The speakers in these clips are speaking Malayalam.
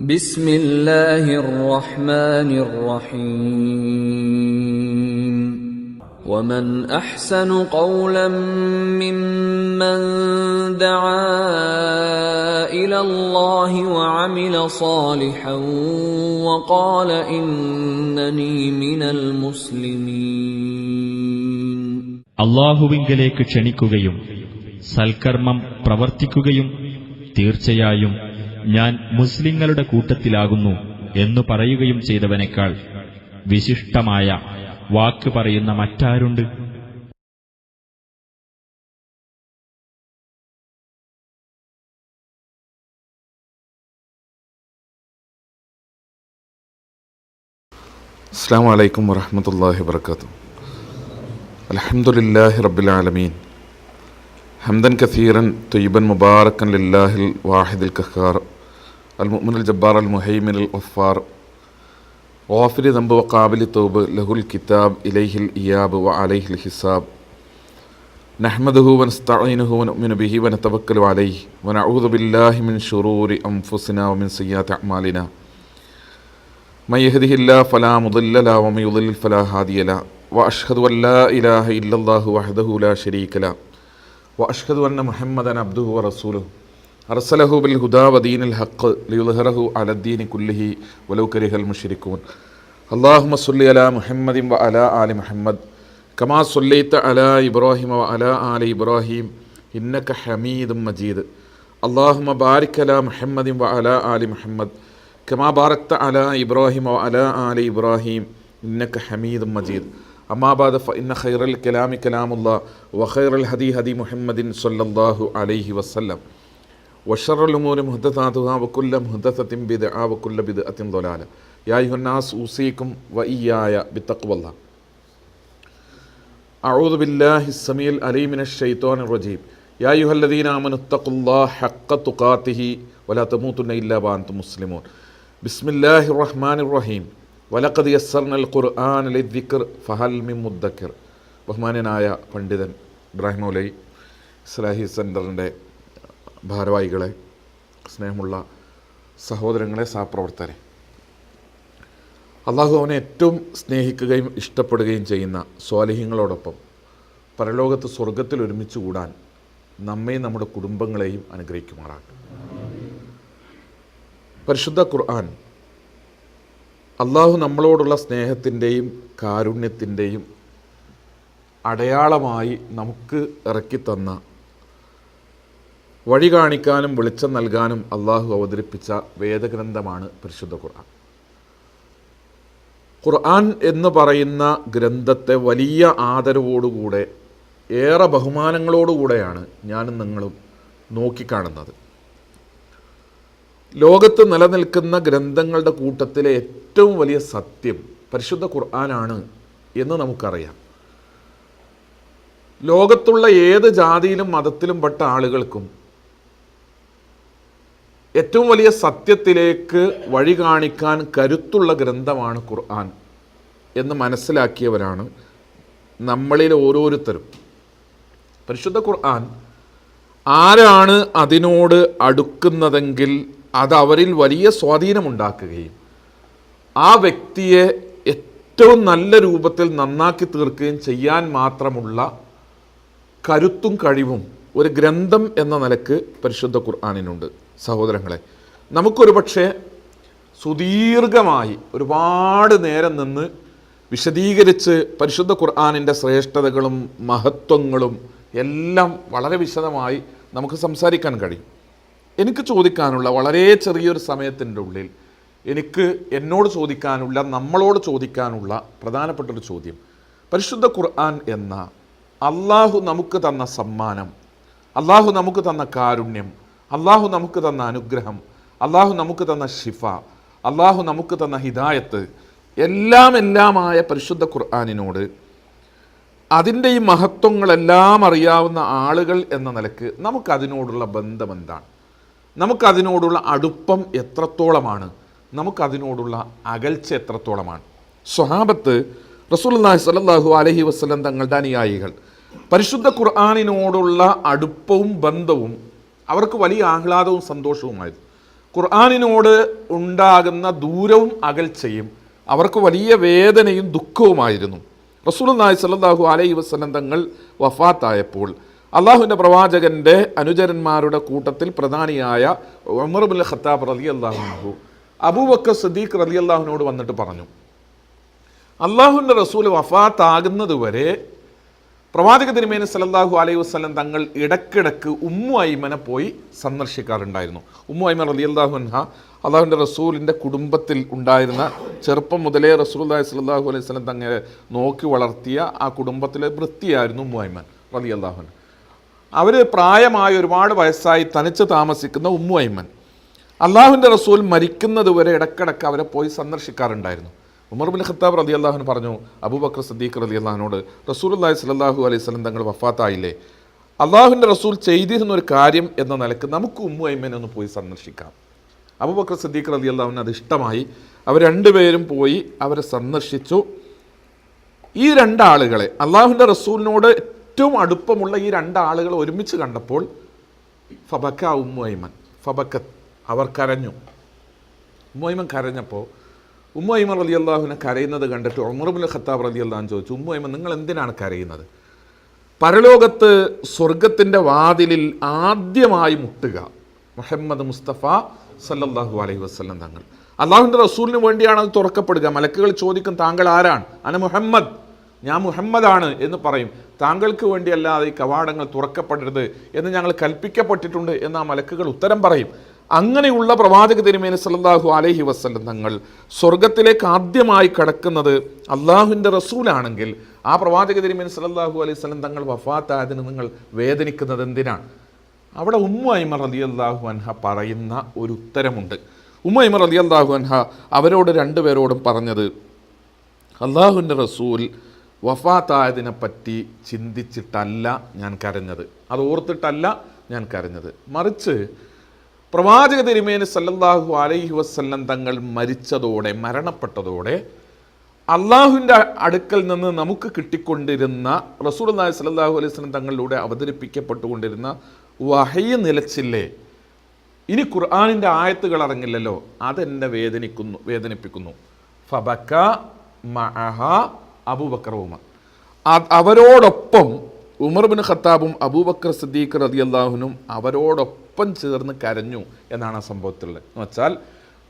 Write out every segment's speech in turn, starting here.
بسم الله الرحمن الرحيم ومن احسن قولا ممن دعا الى الله وعمل صالحا وقال انني من المسلمين അള്ളാഹുവിങ്കലേക്ക് ക്ഷണിക്കുകയും സൽക്കർമ്മം പ്രവർത്തിക്കുകയും തീർച്ചയായും ഞാൻ മുസ്ലിങ്ങളുടെ കൂട്ടത്തിലാകുന്നു എന്നു പറയുകയും ചെയ്തവനേക്കാൾ വിശിഷ്ടമായ വാക്ക് പറയുന്ന മറ്റാരുണ്ട്? അസ്സാം വലൈക്കും വറഹമത്തല്ലാഹി വാത്തു അലഹമുല്ലാഹി റബ്ബിലാലമീൻ ഹംദൻ കസീറൻ തൊയ്ബൻ മുബാറക്കൻ ലില്ലാഹിൽ വാഹിദിൽ കഹാർ المؤمن الجبار المهيمن الغفار. غافر ذنب وقابل التوب له الكتاب إليه الإياب وعليه الحساب. نحمده ونستعينه ونؤمن به ونتوكل عليه. ونعوذ بالله من شرور أنفسنا ومن سيئات أعمالنا. من يهده الله فلا مضل له ومن يضلل فلا هادي له. وأشهد أن لا إله إلا الله وحده لا شريك له. وأشهد أن محمدا عبده ورسوله. അർസലഹു ബിൽ ഹുദാവദീൻ അൽ ഹക്ക് ലിയുൽഹറഹു അലദ്ദീനി കുല്ലിഹി വലൗകരിഹൽ മുഷിരിക്കൂൻ അള്ളാഹു മസുല്ലി അല മുഹമ്മദിം വ അല ആലി മുഹമ്മദ്. കമാ സുല്ലൈത്ത അല ഇബ്രാഹിം വ അല ആലി ഇബ്രാഹിം. ഇന്നക്ക ഹമീദും മജീദ്. അള്ളാഹുമ ബാരിക് അല മുഹമ്മദിം വ അല ആലി മുഹമ്മദ്. കമാ ബാറക്ത അല ഇബ്രാഹിം വ അല ആലി ഇബ്രാഹിം. ഇന്നക്ക ഹമീദും മജീദ്. അമ്മാബാദ് ഇന്ന ഖൈറൽ കലാമി കലാമുല്ല വഖൈറൽ ഹദി ഹദി മുഹമ്മദിൻ സൊല്ലാഹു അലൈഹി വസ്ലം വഷറുലുമൂര് മുഹദ്ദാതു വക്കുല്ല മുഹദ്ദത്തിൻ ബിദ് ആ വക്കുല്ല ബിദ് അത്തിൻ ദൊലാല യാഹുന്നാസ് ഊസീക്കും വയ്യായ ബിത്തക്വല്ല അഊദ് ബില്ലാഹി സമീൽ അലീമിന ഷെയ്ത്തോൻ റജീബ് യായുഹല്ലദീൻ ആമനുത്തഖുല്ലാ ഹക്ക തുഖാത്തിഹി വലാ തമൂത്തുന്ന ഇല്ലാ ബാന്ത് മുസ്ലിമോൻ. ബിസ്മില്ലാഹി റഹ്മാൻ റഹീം. വലക്കത് യസ്സർനൽ ഖുർആൻ അലി ദിക്കർ ഫഹൽ മി മുദ്ദക്കിർ ബഹ്മാനായ പണ്ഡിതൻ ഇബ്രാഹിം ഉലൈ ഇസ്ലാഹി സെന്ററിന്റെ ഭാരവാഹികളെ സ്നേഹമുള്ള സഹോദരങ്ങളെ സഹപ്രവർത്തകരെ. അള്ളാഹു അവനെ ഏറ്റവും സ്നേഹിക്കുകയും ഇഷ്ടപ്പെടുകയും ചെയ്യുന്ന സ്വാലിഹ്യങ്ങളോടൊപ്പം പരലോകത്ത് സ്വർഗത്തിൽ ഒരുമിച്ച് കൂടാൻ നമ്മയും നമ്മുടെ കുടുംബങ്ങളെയും അനുഗ്രഹിക്കുമാറാകട്ടെ. പരിശുദ്ധ ഖുർആൻ അള്ളാഹു നമ്മളോടുള്ള സ്നേഹത്തിന്റെയും കാരുണ്യത്തിന്റെയും അടയാളമായി നമുക്ക് ഇറക്കിത്തന്ന വഴി കാണിക്കാനും വെളിച്ചം നൽകാനും അള്ളാഹു അവതരിപ്പിച്ച വേദഗ്രന്ഥമാണ് പരിശുദ്ധ ഖുർആൻ. ഖുർആൻ എന്ന് പറയുന്ന ഗ്രന്ഥത്തെ വലിയ ആദരവോടുകൂടെ ഏറെ ബഹുമാനങ്ങളോടുകൂടെയാണ് ഞാനും നിങ്ങളും നോക്കിക്കാണുന്നത്. ലോകത്ത് നിലനിൽക്കുന്ന ഗ്രന്ഥങ്ങളുടെ കൂട്ടത്തിലെ ഏറ്റവും വലിയ സത്യം പരിശുദ്ധ ഖുർആനാണ് എന്ന് നമുക്കറിയാം. ലോകത്തുള്ള ഏത് ജാതിയിലും മതത്തിലും പെട്ട ആളുകൾക്കും ഏറ്റവും വലിയ സത്യത്തിലേക്ക് വഴി കാണിക്കാൻ കരുത്തുള്ള ഗ്രന്ഥമാണ് ഖുർആൻ എന്ന് മനസ്സിലാക്കിയവരാണ് നമ്മളിൽ ഓരോരുത്തരും. പരിശുദ്ധ ഖുർആൻ ആരാണ് അതിനോട് അടുക്കുന്നതെങ്കിൽ അത് അവരിൽ വലിയ സ്വാധീനമുണ്ടാക്കുകയും ആ വ്യക്തിയെ ഏറ്റവും നല്ല രൂപത്തിൽ നന്നാക്കി തീർക്കുകയും ചെയ്യാൻ മാത്രമുള്ള കരുത്തും കഴിവും ഒരു ഗ്രന്ഥം എന്ന നിലയ്ക്ക് പരിശുദ്ധ ഖുർആാനിനുണ്ട്. സഹോദരങ്ങളെ നമുക്കൊരു പക്ഷേ സുദീർഘമായി ഒരുപാട് നേരം നിന്ന് വിശദീകരിച്ച് പരിശുദ്ധ ഖുർആാനിന്റെ ശ്രേഷ്ഠതകളും മഹത്വങ്ങളും എല്ലാം വളരെ വിശദമായി നമുക്ക് സംസാരിക്കാൻ കഴിയും. എനിക്ക് ചോദിക്കാനുള്ള വളരെ ചെറിയൊരു സമയത്തിന്റെ ഉള്ളിൽ എനിക്ക് എന്നോട് ചോദിക്കാനുള്ള നമ്മളോട് ചോദിക്കാനുള്ള പ്രധാനപ്പെട്ടൊരു ചോദ്യം. പരിശുദ്ധ ഖുർആൻ എന്ന അള്ളാഹു നമുക്ക് തന്ന സമ്മാനം അള്ളാഹു നമുക്ക് തന്ന കാരുണ്യം അള്ളാഹു നമുക്ക് തന്ന അനുഗ്രഹം അള്ളാഹു നമുക്ക് തന്ന ഷിഫ അള്ളാഹു നമുക്ക് തന്ന ഹിദായത്ത് എല്ലാം എല്ലാമായ പരിശുദ്ധ ഖുർആാനിനോട് അതിന്റെ ഈ മഹത്വങ്ങളെല്ലാം അറിയാവുന്ന ആളുകൾ എന്ന നിലയ്ക്ക് നമുക്കതിനോടുള്ള ബന്ധം എന്താണ്? നമുക്കതിനോടുള്ള അടുപ്പം എത്രത്തോളമാണ്? നമുക്കതിനോടുള്ള അകൽച്ച എത്രത്തോളമാണ്? സ്വഹാബത്ത് റസൂലുള്ളാഹി സ്വല്ലല്ലാഹു അലഹി വസ്ലം തങ്ങളുടെ അനുയായികൾ പരിശുദ്ധ ഖുർആാനിനോടുള്ള അടുപ്പവും ബന്ധവും അവർക്ക് വലിയ ആഹ്ലാദവും സന്തോഷവുമായിരുന്നു. ഖുർആാനിനോട് ഉണ്ടാകുന്ന ദൂരവും അകൽച്ചയും അവർക്ക് വലിയ വേദനയും ദുഃഖവുമായിരുന്നു. റസൂൽ റസൂലുള്ളാഹി സല്ലാഹു അലൈഹി വസ്ലം തങ്ങൾ വഫാത്തായപ്പോൾ അള്ളാഹുവിന്റെ പ്രവാചകന്റെ അനുചരന്മാരുടെ കൂട്ടത്തിൽ പ്രധാനിയായ ഉമർ ബിൻ ഖത്താബ് റലി അള്ളാഹു അബൂബക്കർ സദീഖ് റലി അള്ളാഹുവിനോട് വന്നിട്ട് പറഞ്ഞു അള്ളാഹുവിന്റെ റസൂൽ വഫാത്താകുന്നത് വരെ പ്രവാചക തിരുമേനി സല്ലല്ലാഹു അലൈഹി വസ്ലം തങ്ങൾ ഇടക്കിടക്ക് ഉമ്മു ഐമനെ പോയി സന്ദർശിക്കാറുണ്ടായിരുന്നു. ഉമ്മു ഐമൻ അള്ളാഹു അൻഹ അള്ളാഹുവിന്റെ റസൂലിന്റെ കുടുംബത്തിൽ ഉണ്ടായിരുന്ന ചെറുപ്പം മുതലേ റസൂൽ സല്ലല്ലാഹു അലൈഹി വസല്ലം തങ്ങളെ നോക്കി വളർത്തിയ ആ കുടുംബത്തിലെ വൃത്തിയായിരുന്നു ഉമ്മു ഐമൻ റലി അൻഹ. അവർ പ്രായമായ ഒരുപാട് വയസ്സായി തനിച്ച് താമസിക്കുന്ന ഉമ്മു ഐമൻ അള്ളാഹുവിന്റെ റസൂൽ മരിക്കുന്നത് വരെ ഇടക്കിടക്ക് അവരെ പോയി സന്ദർശിക്കാറുണ്ടായിരുന്നു. ഉമർ ബിൻ ഖത്താബ് റതി അള്ളാഹുൻ പറഞ്ഞു അബൂബക്കർ സദ്ദീഖ് റതി അള്ളഹാനോട് റസൂൽ അള്ളാഹി സ്വല്ലല്ലാഹു അലൈഹി സ്വലം തങ്ങൾ വഫാത്തായില്ലേ? അള്ളാഹുവിന്റെ റസൂൽ ചെയ്തിരുന്ന ഒരു കാര്യം എന്ന നിലയ്ക്ക് നമുക്ക് ഉമ്മു ഐമനെ ഒന്ന് പോയി സന്ദർശിക്കാം. അബൂബക്കർ സദ്ദീഖ് റതി അള്ളാഹുവിന് അത് ഇഷ്ടമായി. അവർ രണ്ടുപേരും പോയി അവരെ സന്ദർശിച്ചു. ഈ രണ്ടാളുകളെ അള്ളാഹുവിന്റെ റസൂലിനോട് ഏറ്റവും അടുപ്പമുള്ള ഈ രണ്ടാളുകളെ ഒരുമിച്ച് കണ്ടപ്പോൾ ഫബക്ക ഉമ്മു അയ്മൻ ഫബക്കത്ത് അവർ കരഞ്ഞു. ഉമ്മു അയ്മൻ കരഞ്ഞപ്പോൾ ഉമ്മൈമൻ റലി അള്ളാഹുവിനെ കരയുന്നത് കണ്ടിട്ട് ഉമർബുൽ ഖത്താബ് റലി അള്ളാഹു ചോദിച്ചു ഉമ്മയിമ നിങ്ങൾ എന്തിനാണ് കരയുന്നത്? പരലോകത്ത് സ്വർഗത്തിന്റെ വാതിലിൽ ആദ്യമായി മുട്ടുക മുഹമ്മദ് മുസ്തഫ സല്ലല്ലാഹു അലൈഹി വസ്ലം തങ്ങൾ. അള്ളാഹുവിന്റെ റസൂലിന് വേണ്ടിയാണ് അത് തുറക്കപ്പെടുക. മലക്കുകൾ ചോദിക്കും താങ്കൾ ആരാണ്? അന മുഹമ്മദ്. ഞാൻ മുഹമ്മദാണ് എന്ന് പറയും. താങ്കൾക്ക് വേണ്ടിയല്ലാതെ ഈ കവാടങ്ങൾ തുറക്കപ്പെടരുത് എന്ന് ഞങ്ങൾ കൽപ്പിക്കപ്പെട്ടിട്ടുണ്ട് എന്ന് ആ മലക്കുകൾ ഉത്തരം പറയും. അങ്ങനെയുള്ള പ്രവാചക തിരുമേനി സല്ലല്ലാഹു അലഹി വസ്ലം തങ്ങൾ സ്വർഗത്തിലേക്ക് ആദ്യമായി കടക്കുന്നത് അള്ളാഹുവിന്റെ റസൂലാണെങ്കിൽ ആ പ്രവാചക തിരുമേനി സല്ലല്ലാഹു അലൈഹി വസല്ലം തങ്ങൾ വഫാത്തായതിന് നിങ്ങൾ വേദനിക്കുന്നത് എന്തിനാണ്? അവിടെ ഉമ്മ അലി അള്ളാഹു അൻഹ പറയുന്ന ഒരു ഉത്തരമുണ്ട്. ഉമ്മ അലി അള്ളാഹു അൻഹ അവരോട് രണ്ടുപേരോടും പറഞ്ഞത് അള്ളാഹുവിന്റെ റസൂൽ വഫാത്തായതിനെ പറ്റി ചിന്തിച്ചിട്ടല്ല ഞാൻ കരഞ്ഞത്. അത് ഓർത്തിട്ടല്ല ഞാൻ കരഞ്ഞത്. മറിച്ച് പ്രവാചക തിരുമേനി സല്ലല്ലാഹു അലൈഹി വസ്ല്ലം തങ്ങൾ മരിച്ചതോടെ മരണപ്പെട്ടതോടെ അള്ളാഹുവിന്റെ അടുക്കൽ നിന്ന് നമുക്ക് കിട്ടിക്കൊണ്ടിരുന്ന റസൂൽ അള്ളാഹി സല്ലല്ലാഹു അലൈഹി വസ്ലം തങ്ങളിലൂടെ അവതരിപ്പിക്കപ്പെട്ടുകൊണ്ടിരുന്ന വഹയ നിലച്ചില്ലേ? ഇനി ഖുർആാനിന്റെ ആയത്തുകൾ അറിഞ്ഞില്ലല്ലോ അതെന്നെ വേദനിക്കുന്നു വേദനിപ്പിക്കുന്നു. ഫബക്ക മഹ അബൂബക്കർ അവരോടൊപ്പം ഉമർ ബിൻ ഖത്താബും അബൂബക്കർ സിദ്ദീഖ് റതി അള്ളാഹുനും അവരോടൊപ്പം ചേർന്ന് കരഞ്ഞു എന്നാണ് ആ സംഭവത്തിലുള്ളത്. എന്ന് വെച്ചാൽ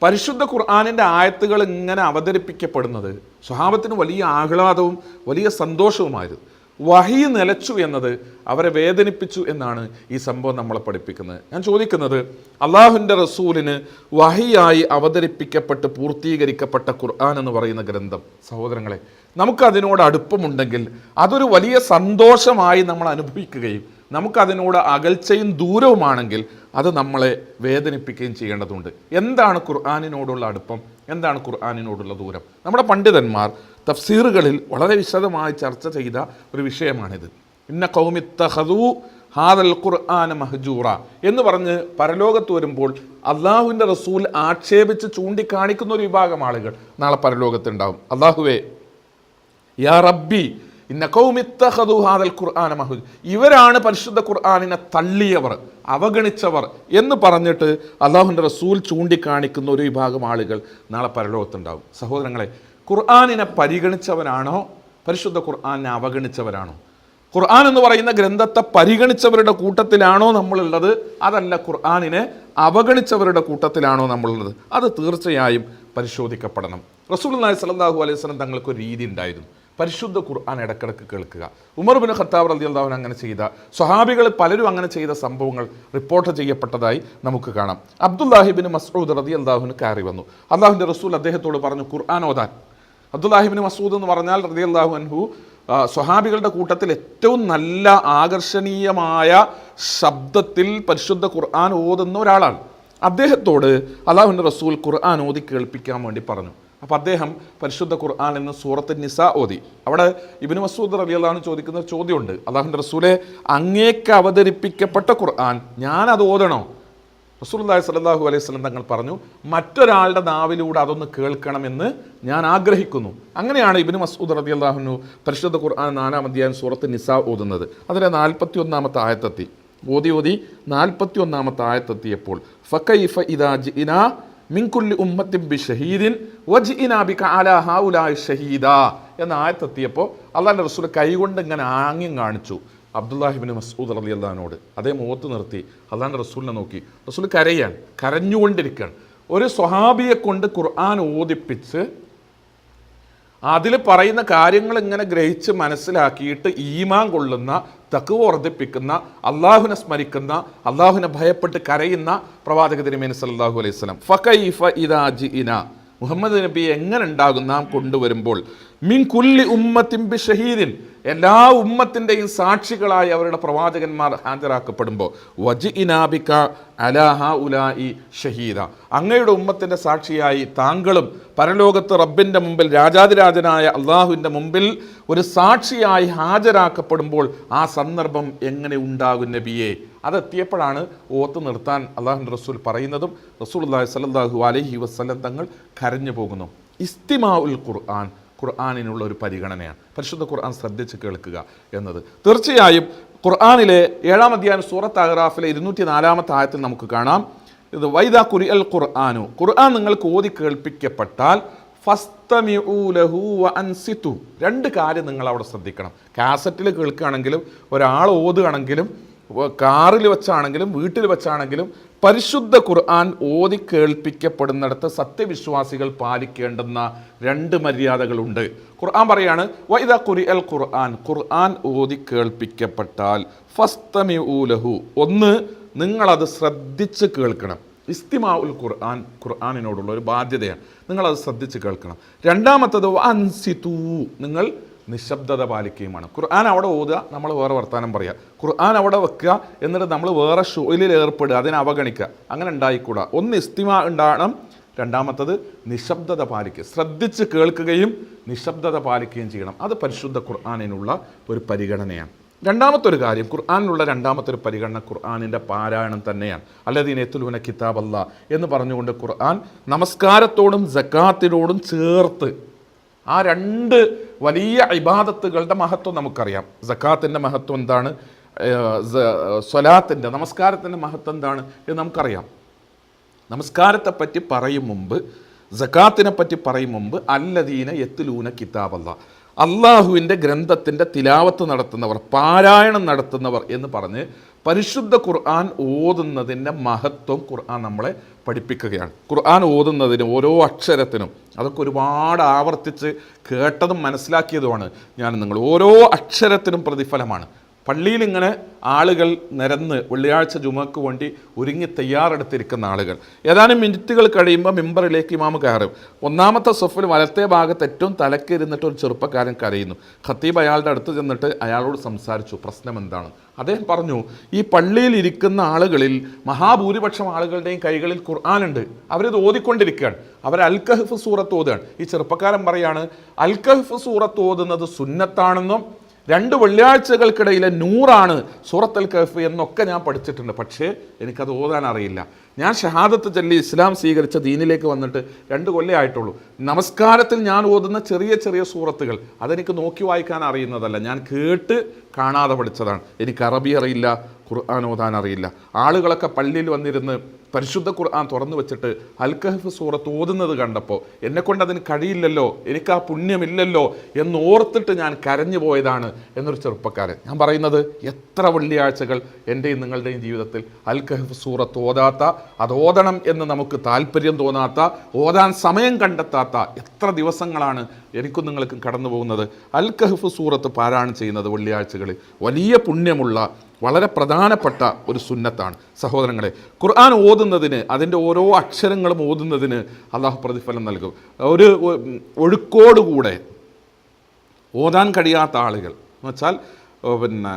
പരിശുദ്ധ ഖുർആാനിന്റെ ആയത്തുകൾ ഇങ്ങനെ അവതരിപ്പിക്കപ്പെടുന്നത് സ്വഹാബത്തിന് വലിയ ആഹ്ലാദവും വലിയ സന്തോഷവുമായിരുന്നു വഹി നിലച്ചു എന്നത് അവരെ വേദനിപ്പിച്ചു എന്നാണ് ഈ സംഭവം നമ്മളെ പഠിപ്പിക്കുന്നത്. ഞാൻ ചോദിക്കുന്നത് അള്ളാഹുവിന്റെ റസൂലിന് വഹിയായി അവതരിപ്പിക്കപ്പെട്ട് പൂർത്തീകരിക്കപ്പെട്ട ഖുർആൻ എന്ന് പറയുന്ന ഗ്രന്ഥം സഹോദരങ്ങളെ നമുക്കതിനോട് അടുപ്പമുണ്ടെങ്കിൽ അതൊരു വലിയ സന്തോഷമായി നമ്മൾ അനുഭവിക്കുകയും നമുക്കതിനോട് അകൽച്ചയും ദൂരവുമാണെങ്കിൽ അത് നമ്മളെ വേദനിപ്പിക്കുകയും ചെയ്യേണ്ടതുണ്ട്. എന്താണ് ഖുർആാനിനോടുള്ള അടുപ്പം? എന്താണ് ഖുർആാനിനോടുള്ള ദൂരം? നമ്മുടെ പണ്ഡിതന്മാർ തഫ്സീറുകളിൽ വളരെ വിശദമായി ചർച്ച ചെയ്ത ഒരു വിഷയമാണിത്. ഇന്ന കൗമിത്തഹദു ഹാദൽ ഖുർആന മഹജൂറ എന്ന് പറഞ്ഞ് പരലോകത്ത് വരുമ്പോൾ അള്ളാഹുവിന്റെ റസൂൽ ആക്ഷേപിച്ച് ചൂണ്ടിക്കാണിക്കുന്ന ഒരു വിഭാഗം ആളുകൾ നാളെ പരലോകത്തുണ്ടാവും. അള്ളാഹുവേ യാ റബ്ബി ഇന്ന കൗമിത്തഹദു ഹാദൽ ഖുർആന മഹുദ് ഇവരാണ് പരിശുദ്ധ ഖുർആനിനെ തള്ളിയവർ അവഗണിച്ചവർ എന്ന് പറഞ്ഞിട്ട് അള്ളാഹുവിന്റെ റസൂൽ ചൂണ്ടിക്കാണിക്കുന്ന ഒരു വിഭാഗം ആളുകൾ നാളെ പരലോകത്തുണ്ടാവും. സഹോദരങ്ങളെ ഖുർആനിനെ പരിഗണിച്ചവരാണോ? പരിശുദ്ധ ഖുർആനെ അവഗണിച്ചവരാണോ? ഖുർആൻ എന്ന് പറയുന്ന ഗ്രന്ഥത്തെ പരിഗണിച്ചവരുടെ കൂട്ടത്തിലാണോ നമ്മളുള്ളത്? അതല്ല ഖുർആനിനെ അവഗണിച്ചവരുടെ കൂട്ടത്തിലാണോ നമ്മളുള്ളത്? അത് തീർച്ചയായും പരിശോധിക്കപ്പെടണം. റസൂൽ നായ് സല്ലാഹു അലൈഹി സ്വലം തങ്ങൾക്ക് ഒരു രീതി ഉണ്ടായിരുന്നു. പരിശുദ്ധ ഖുർആൻ ഇടക്കിടക്ക് കേൾക്കുക. ഉമർ ബിൻ ഖത്താബ് റലി അള്ളാഹുൻ അങ്ങനെ ചെയ്ത സ്വഹാബികൾ പലരും അങ്ങനെ ചെയ്ത സംഭവങ്ങൾ റിപ്പോർട്ട് ചെയ്യപ്പെട്ടതായി നമുക്ക് കാണാം. അബ്ദുല്ലാഹിബിൻ മസ്ഊദ് റതി അള്ളാഹുന് കയറി വന്നു. അള്ളാഹുവിന്റെ റസൂൽ അദ്ദേഹത്തോട് പറഞ്ഞു ഖുർആൻ ഓതാൻ. അബ്ദുല്ലാഹിബിൻ മസൂദ് എന്ന് പറഞ്ഞാൽ റതി അള്ളാഹു അൻഹു സ്വഹാബികളുടെ കൂട്ടത്തിൽ ഏറ്റവും നല്ല ആകർഷണീയമായ ശബ്ദത്തിൽ പരിശുദ്ധ ഖുർആൻ ഓതുന്ന ഒരാളാണ്. അദ്ദേഹത്തോട് അള്ളാഹുവിന്റെ റസൂൽ ഖുർആൻ ഓതി കേൾപ്പിക്കാൻ വേണ്ടി പറഞ്ഞു. അപ്പോൾ അദ്ദേഹം പരിശുദ്ധ ഖുർആൻ എന്ന സൂറത്ത് നിസ ഓതി. അവിടെ ഇബിന് മസൂദ് അലി അള്ളഹാൻ ചോദിക്കുന്ന ചോദ്യമുണ്ട്. അള്ളാഹുന്റെ റസൂലെ അങ്ങേക്ക് അവതരിപ്പിക്കപ്പെട്ട ഖുർആൻ ഞാൻ അത് ഓതണോ? റസൂലുള്ളാഹി സ്വല്ലല്ലാഹു അലൈഹി വസല്ലം തങ്ങൾ പറഞ്ഞു മറ്റൊരാളുടെ നാവിലൂടെ അതൊന്ന് കേൾക്കണമെന്ന് ഞാൻ ആഗ്രഹിക്കുന്നു. അങ്ങനെയാണ് ഇബിന് മസൂദ് റളിയല്ലാഹു അള്ളാഹുനു പരിശുദ്ധ ഖുർആൻ നാലാം അധ്യായം സൂറത്ത് നിസ ഓതുന്നത്. അതിലെ നാൽപ്പത്തി ഒന്നാമത്തെ ആയത്തെത്തി. ഓതി ഓതി നാൽപ്പത്തി ഒന്നാമത്തെ ആയത്തെത്തിയപ്പോൾ ഫക്കൈഫ ഇദാ ജിഇനാ മിൻ കുല്ലി ഉമ്മത്തിൻ ബി ഷഹീദിൻ വജ് ബിക അലാ ഹൗലായി ഷഹീദ എന്ന ആയത്തെത്തിയപ്പോൾ അള്ളാഹിന്റെ റസൂൽ കൈകൊണ്ട് ഇങ്ങനെ ആംഗ്യം കാണിച്ചു. അബ്ദുല്ലാഹിബിൻ മസൂദ് അലി അള്ളഹാനോട് അതേ മുഖത്ത് നിർത്തി അള്ളാഹിന്റെ റസൂലിനെ നോക്കി. റസൂൽ കരയാണ് കരഞ്ഞുകൊണ്ടിരിക്കുകയാണ്. ഒരു സ്വഹാബിയെ കൊണ്ട് ഖുർആൻ ഓദിപ്പിച്ച് അതിൽ പറയുന്ന കാര്യങ്ങൾ ഇങ്ങനെ ഗ്രഹിച്ച് മനസ്സിലാക്കിയിട്ട് ഈമാൻ കൊള്ളുന്ന തക്കുവ വർദ്ധിപ്പിക്കുന്ന അള്ളാഹുവിനെ സ്മരിക്കുന്ന അള്ളാഹുവിനെ ഭയപ്പെട്ട് കരയുന്ന പ്രവാചക തിരുമേനി സല്ലാഹു അലൈഹി സ്വലം ഫക്കൈഫ ഇദാ ജിഇന. മുഹമ്മദ് നബി എങ്ങനെ ഉണ്ടാകും നാം കൊണ്ടുവരുമ്പോൾ? മിൻ കുല്ലി ഉമ്മത്തിൻ ബി ഷഹീദിൻ. എല്ലാ ഉമ്മത്തിന്റെയും സാക്ഷികളായി അവരുടെ പ്രവാചകന്മാർ ഹാജരാക്കപ്പെടുമ്പോൾ വജി ഇനാബിക്ക അലാഹ ഉലായി ഷഹീദ. അങ്ങയുടെ ഉമ്മത്തിന്റെ സാക്ഷിയായി താങ്കളും പരലോകത്ത് റബ്ബിന്റെ മുമ്പിൽ രാജാതിരാജനായ അള്ളാഹുവിന്റെ മുമ്പിൽ ഒരു സാക്ഷിയായി ഹാജരാക്കപ്പെടുമ്പോൾ ആ സന്ദർഭം എങ്ങനെ ഉണ്ടാകും നബിയെ? അതെത്തിയപ്പോഴാണ് ഓത്ത് നിർത്താൻ അള്ളാഹു റസൂൽ പറയുന്നതും റസൂൽ അള്ളാഹി സലാഹു അലഹി വസ്ലം തങ്ങൾ കരഞ്ഞു പോകുന്നു. ഇസ്തിമാ ഉൽ ഖുർആൻ ഖുർആാനിനുള്ള ഒരു പരിഗണനയാണ്. പരിശുദ്ധ ഖുർആൻ ശ്രദ്ധിച്ച് കേൾക്കുക എന്നത്. തീർച്ചയായും ഖുർആാനിലെ ഏഴാം അധ്യായം സൂറത്ത് അഹ്റാഫിലെ ഇരുന്നൂറ്റി നാലാമത്തെ ആയത്തിൽ നമുക്ക് കാണാം. ഇത് വൈദ കുരി അൽ ഖുർആാനു. ഖുർആൻ നിങ്ങൾക്ക് ഓതി കേൾപ്പിക്കപ്പെട്ടാൽ രണ്ട് കാര്യം നിങ്ങൾ അവിടെ ശ്രദ്ധിക്കണം. കാസറ്റിൽ കേൾക്കുകയാണെങ്കിലും ഒരാൾ ഓതുകയാണെങ്കിലും കാറിൽ വെച്ചാണെങ്കിലും വീട്ടിൽ വെച്ചാണെങ്കിലും പരിശുദ്ധ ഖുർആൻ ഓതി കേൾപ്പിക്കപ്പെടുന്നിടത്ത് സത്യവിശ്വാസികൾ പാലിക്കേണ്ടുന്ന രണ്ട് മര്യാദകളുണ്ട്. ഖുർആൻ പറയാണ് വൈദ കുരി അൽ ഖുർആൻ. ഖുർആൻ ഓതി കേൾപ്പിക്കപ്പെട്ടാൽ ഫസ്തമി ഊലഹു ഒന്ന് നിങ്ങളത് ശ്രദ്ധിച്ച് കേൾക്കണം. ഇസ്തിമാ ഉൽ ഖുർആൻ ഖുർആാനിനോടുള്ള ഒരു ബാധ്യതയാണ്. നിങ്ങളത് ശ്രദ്ധിച്ച് കേൾക്കണം. രണ്ടാമത്തത് അൻസിതൂ. നിങ്ങൾ നിശബ്ദത പാലിക്കുകയുമാണ്. ഖുർആൻ അവിടെ ഓതുക നമ്മൾ വേറെ വർത്തമാനം പറയുക ഖുർആൻ അവിടെ വെക്കുക എന്നിട്ട് നമ്മൾ വേറെ ഷോയിലിൽ ഏർപ്പെടുക അതിനെ അവഗണിക്കുക. അങ്ങനെ ഉണ്ടായിക്കൂടാ. ഒന്ന് ഇസ്തിമ ഉണ്ടാകണം രണ്ടാമത്തത് നിശബ്ദത പാലിക്കുക. ശ്രദ്ധിച്ച് കേൾക്കുകയും നിശബ്ദത പാലിക്കുകയും ചെയ്യണം. അത് പരിശുദ്ധ ഖുർആാനിനുള്ള ഒരു പരിഗണനയാണ്. രണ്ടാമത്തെ ഒരു കാര്യം ഖുർആാനിലുള്ള രണ്ടാമത്തെ ഒരു പരിഗണന ഖുർആാനിന്റെ പാരായണം തന്നെയാണ്. അല്ലദീൻ കിതാബ് കിതാബല്ല എന്ന് പറഞ്ഞുകൊണ്ട് ഖുർആൻ നമസ്കാരത്തോടും ജക്കാത്തിനോടും ചേർത്ത് ആ രണ്ട് വലിയ ഇബാദത്തുകളുടെ മഹത്വം നമുക്കറിയാം. ജക്കാത്തിന്റെ മഹത്വം എന്താണ്? സ്വലാത്തിന്റെ നമസ്കാരത്തിന്റെ മഹത്വം എന്താണ് എന്ന് നമുക്കറിയാം. നമസ്കാരത്തെ പറ്റി പറയും മുമ്പ് സക്കാത്തിനെ പറ്റി പറയും മുമ്പ് അല്ലദീന എത്തിലൂന കിതാബല്ല. അള്ളാഹുവിന്റെ ഗ്രന്ഥത്തിന്റെ തിലാവത്ത് നടത്തുന്നവർ പാരായണം നടത്തുന്നവർ എന്ന് പറഞ്ഞ് പരിശുദ്ധ ഖുർആൻ ഓതുന്നതിന്റെ മഹത്വം ഖുർആൻ നമ്മളെ പഠിപ്പിക്കുകയാണ്. ഖുർആൻ ഓതുന്നതിന് ഓരോ അക്ഷരത്തിനും അതൊക്കെ ഒരുപാട് ആവർത്തിച്ച് കേട്ടതും മനസ്സിലാക്കിയതുമാണ്. ഞാൻ നിങ്ങൾ ഓരോ അക്ഷരത്തിനും പ്രതിഫലമാണ്. പള്ളിയിൽ ഇങ്ങനെ ആളുകൾ നിരന്ന് വെള്ളിയാഴ്ച ജുമക്ക് വേണ്ടി ഒരുങ്ങി തയ്യാറെടുത്തിരിക്കുന്ന ആളുകൾ. ഏതാനും മിനിറ്റുകൾ കഴിയുമ്പോൾ മെമ്പറിലേക്ക് ഇമാമ് കയറും. ഒന്നാമത്തെ സൊഫിൽ വലത്തെ ഭാഗത്ത് ഏറ്റവും തലക്കിരുന്നിട്ട് ഒരു ചെറുപ്പക്കാരൻ കരയുന്നു. ഖത്തീബ് അയാളുടെ അടുത്ത് ചെന്നിട്ട് അയാളോട് സംസാരിച്ചു പ്രശ്നം എന്താണ്? അദ്ദേഹം പറഞ്ഞു ഈ പള്ളിയിൽ ഇരിക്കുന്ന ആളുകളിൽ മഹാഭൂരിപക്ഷം ആളുകളുടെയും കൈകളിൽ ഖുർആാനുണ്ട് അവരിത് ഓതിക്കൊണ്ടിരിക്കുകയാണ്. അവർ അൽക്കഹഫ് സൂറത്ത് ഓതുകയാണ്. ഈ ചെറുപ്പക്കാരൻ പറയാണ് അൽക്കഹഫ് സൂറത്ത് ഓതുന്നത് സുന്നത്താണെന്നും രണ്ട് വെള്ളിയാഴ്ചകൾക്കിടയിലെ നൂറാണ് സൂറത്തൽ കഫ് എന്നൊക്കെ ഞാൻ പഠിച്ചിട്ടുണ്ട്. പക്ഷേ എനിക്കത് ഓതാൻ അറിയില്ല. ഞാൻ ഷഹാദത്ത് ചൊല്ലി ഇസ്ലാം സ്വീകരിച്ച ദീനിലേക്ക് വന്നിട്ട് രണ്ട് കൊല്ലേ ആയിട്ടുള്ളൂ. നമസ്കാരത്തിൽ ഞാൻ ഓതുന്ന ചെറിയ ചെറിയ സൂറത്തുകൾ അതെനിക്ക് നോക്കി വായിക്കാൻ അറിയുന്നതല്ല. ഞാൻ കേട്ട് കാണാതെ പഠിച്ചതാണ്. എനിക്ക് അറബി അറിയില്ല ഖുർആൻ ഓതാൻ അറിയില്ല. ആളുകളൊക്കെ പള്ളിയിൽ വന്നിരുന്ന് പരിശുദ്ധ ഖുർആൻ തുറന്നു വെച്ചിട്ട് അൽക്കഹഫ് സൂറത്ത് ഓതുന്നത് കണ്ടപ്പോൾ എന്നെക്കൊണ്ട് അതിന് കഴിയില്ലല്ലോ എനിക്ക് ആ പുണ്യമില്ലല്ലോ എന്നോർത്തിട്ട് ഞാൻ കരഞ്ഞു പോയതാണ് എന്നൊരു ചെറുപ്പക്കാരൻ. ഞാൻ പറയുന്നത് എത്ര വെള്ളിയാഴ്ചകൾ എന്റെയും നിങ്ങളുടെയും ജീവിതത്തിൽ അൽക്കഹഫ് സൂറത്ത് ഓതാത്ത അത് ഓതണം എന്ന് നമുക്ക് താല്പര്യം തോന്നാത്ത ഓതാൻ സമയം കണ്ടെത്താത്ത എത്ര ദിവസങ്ങളാണ് എനിക്കും നിങ്ങൾക്കും കടന്നു പോകുന്നത് അൽക്കഹഫ് സൂറത്ത് പാരായണം ചെയ്യുന്നത് വെള്ളിയാഴ്ചകളിൽ. വലിയ പുണ്യമുള്ള വളരെ പ്രധാനപ്പെട്ട ഒരു സുന്നത്താണ്. സഹോദരങ്ങളെ ഖുർആൻ ഓതുന്നതിന് അതിന്റെ ഓരോ അക്ഷരങ്ങളും ഓതുന്നതിന് അള്ളാഹു പ്രതിഫലം നൽകും. ഒരു ഒഴുക്കോടുകൂടെ ഓതാൻ കഴിയാത്ത ആളുകൾ. എന്ന് വെച്ചാൽ പിന്നെ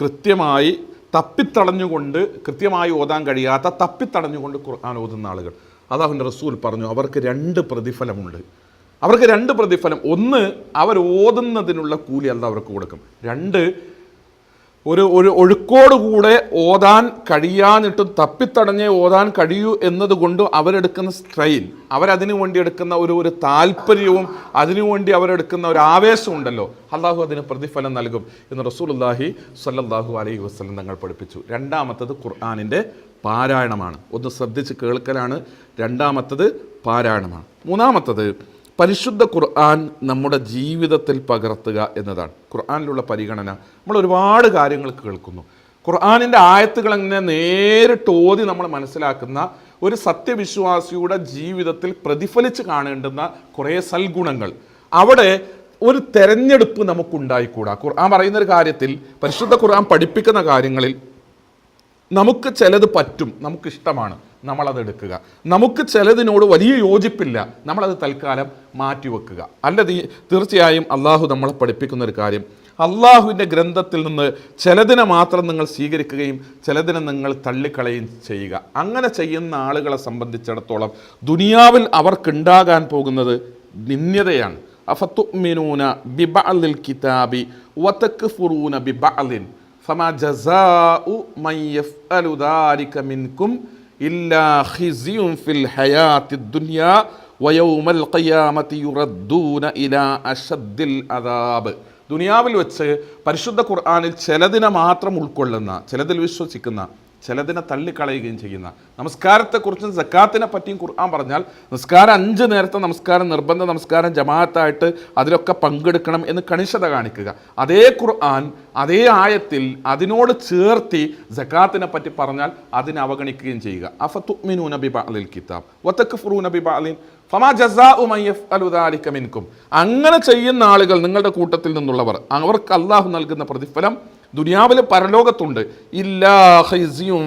കൃത്യമായി തപ്പിത്തടഞ്ഞുകൊണ്ട് കൃത്യമായി ഓതാൻ കഴിയാത്ത തപ്പിത്തടഞ്ഞുകൊണ്ട് ഖുർആൻ ഓതുന്ന ആളുകൾ. അള്ളാഹുന്റെ റസൂൽ പറഞ്ഞു അവർക്ക് രണ്ട് പ്രതിഫലമുണ്ട്. അവർക്ക് രണ്ട് പ്രതിഫലം. ഒന്ന് അവർ ഓതുന്നതിനുള്ള കൂലി അല്ല അവർക്ക് കൊടുക്കും. രണ്ട് ഒരു ഒരു ഒഴുക്കോടുകൂടെ ഓതാൻ കഴിയാഞ്ഞിട്ടും തപ്പിത്തടഞ്ഞേ ഓതാൻ കഴിയൂ എന്നതുകൊണ്ട് അവരെടുക്കുന്ന സ്ട്രെയിൻ അവരതിനു വേണ്ടി എടുക്കുന്ന ഒരു ഒരു താല്പര്യവും അതിനു വേണ്ടി അവരെടുക്കുന്ന ഒരു ആവേശം ഉണ്ടല്ലോ. അള്ളാഹു അതിന് പ്രതിഫലം നൽകും എന്ന് റസൂലുല്ലാഹി സല്ലാഹു അലൈഹി വസ്ലം തങ്ങൾ പഠിപ്പിച്ചു. രണ്ടാമത്തത് ഖുർആാനിന്റെ പാരായണമാണ്. ഒന്ന് ശ്രദ്ധിച്ച് കേൾക്കലാണ് രണ്ടാമത്തത് പാരായണമാണ്. മൂന്നാമത്തത് പരിശുദ്ധ ഖുർആൻ നമ്മുടെ ജീവിതത്തിൽ പകർത്തുക എന്നതാണ്. ഖുർആനിലുള്ള പരിഗണന നമ്മൾ ഒരുപാട് കാര്യങ്ങൾ കേൾക്കുന്നു. ഖുർആാനിന്റെ ആയത്തുകൾ അങ്ങനെ നേരിട്ട് ഓതി നമ്മൾ മനസ്സിലാക്കുന്ന ഒരു സത്യവിശ്വാസിയുടെ ജീവിതത്തിൽ പ്രതിഫലിച്ച് കാണേണ്ടുന്ന കുറേ സൽഗുണങ്ങൾ. അവിടെ ഒരു തെരഞ്ഞെടുപ്പ് നമുക്കുണ്ടായിക്കൂടാ. ഖുർആൻ പറയുന്ന ഒരു കാര്യത്തിൽ പരിശുദ്ധ ഖുർആൻ പഠിപ്പിക്കുന്ന കാര്യങ്ങളിൽ നമുക്ക് ചിലത് പറ്റും നമുക്ക് ഇഷ്ടമാണ്. നമ്മളത് എടുക്കുക നമുക്ക് ചിലതിനോട് വലിയ യോജിപ്പില്ല. നമ്മളത് തൽക്കാലം മാറ്റിവെക്കുക. അല്ലത് തീർച്ചയായും അള്ളാഹു നമ്മളെ പഠിപ്പിക്കുന്ന ഒരു കാര്യം. അള്ളാഹുവിന്റെ ഗ്രന്ഥത്തിൽ നിന്ന് ചിലതിനെ മാത്രം നിങ്ങൾ സ്വീകരിക്കുകയും ചിലതിനെ നിങ്ങൾ തള്ളിക്കളയും ചെയ്യുക. അങ്ങനെ ചെയ്യുന്ന ആളുകളെ സംബന്ധിച്ചിടത്തോളം ദുനിയാവിൽ അവർക്കുണ്ടാകാൻ പോകുന്നത് നിന്ദ്യതയാണ്. അഫത്തുമിനൂന ബിബ കിതാബി വതക്ക് ഫുറൂന ബിബ അലിൻ ഫമാ ജസാ മിൻകും ഇല്ലാ ഖിസിയും ഫിൽ ഹയാത്തി ദുനിയാ വയൗമൽ ഖിയാമത്തി യുറദ്ദൂന ഇലാ അഷദ്ദിൽ അദാബ്. ദുനിയാവിൽ വെച്ച് പരിശുദ്ധ ഖുർആാനിൽ ചിലതിനെ മാത്രം ഉൾക്കൊള്ളുന്ന ചിലതിൽ വിശ്വസിക്കുന്ന ചിലതിനെ തള്ളിക്കളയുകയും ചെയ്യുന്ന. നമസ്കാരത്തെക്കുറിച്ചും സക്കാത്തിനെ പറ്റിയും ഖുർആൻ പറഞ്ഞാൽ നിസ്കാരം അഞ്ച് നേരത്തെ നമസ്കാരം നിർബന്ധ നമസ്കാരം ജമാഅത്തായിട്ട് അതിലൊക്കെ പങ്കെടുക്കണം എന്ന് കണിശത കാണിക്കുക. അതേ ഖുർആൻ അതേ ആയത്തിൽ അതിനോട് ചേർത്തി സക്കാത്തിനെ പറ്റി പറഞ്ഞാൽ അതിനെ അവഗണിക്കുകയും ചെയ്യുക. അഫത്തുമിനു നബി ബാലിൽ കിതാബ്. വത്തക്ഫുറു നബി ബാലിൻ ഫമാ ജസാഉ മൻ യഫ്അലു ദാലിക മിൻകും. അങ്ങനെ ചെയ്യുന്ന ആളുകൾ നിങ്ങളുടെ കൂട്ടത്തിൽ നിന്നുള്ളവർ. അവർക്ക് അള്ളാഹു നൽകുന്ന പ്രതിഫലം ദുനിയാവിൽ പരലോകത്തുണ്ട്.